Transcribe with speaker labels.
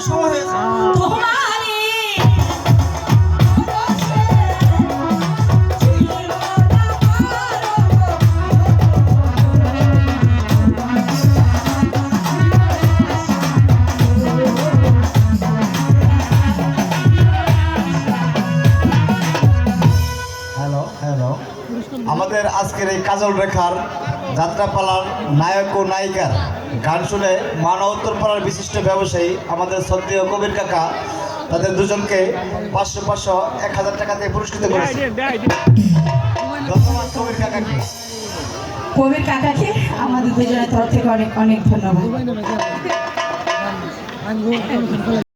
Speaker 1: somos আজকের এই কাজল রেখার যাত্রাপালার নায়ক ও নায়িকার গান শুনে মানব উত্তরপাড়ার বিশিষ্ট ব্যবসায়ী আমাদের শ্রদ্ধেয় কবির কাকা তাদের দুজনকে পাঁচশো পাঁচশো এক হাজার টাকা দিয়ে পুরস্কৃত করেছে।
Speaker 2: কবির কাকাকে আমাদের দুজনের তরফ থেকে অনেক অনেক ধন্যবাদ।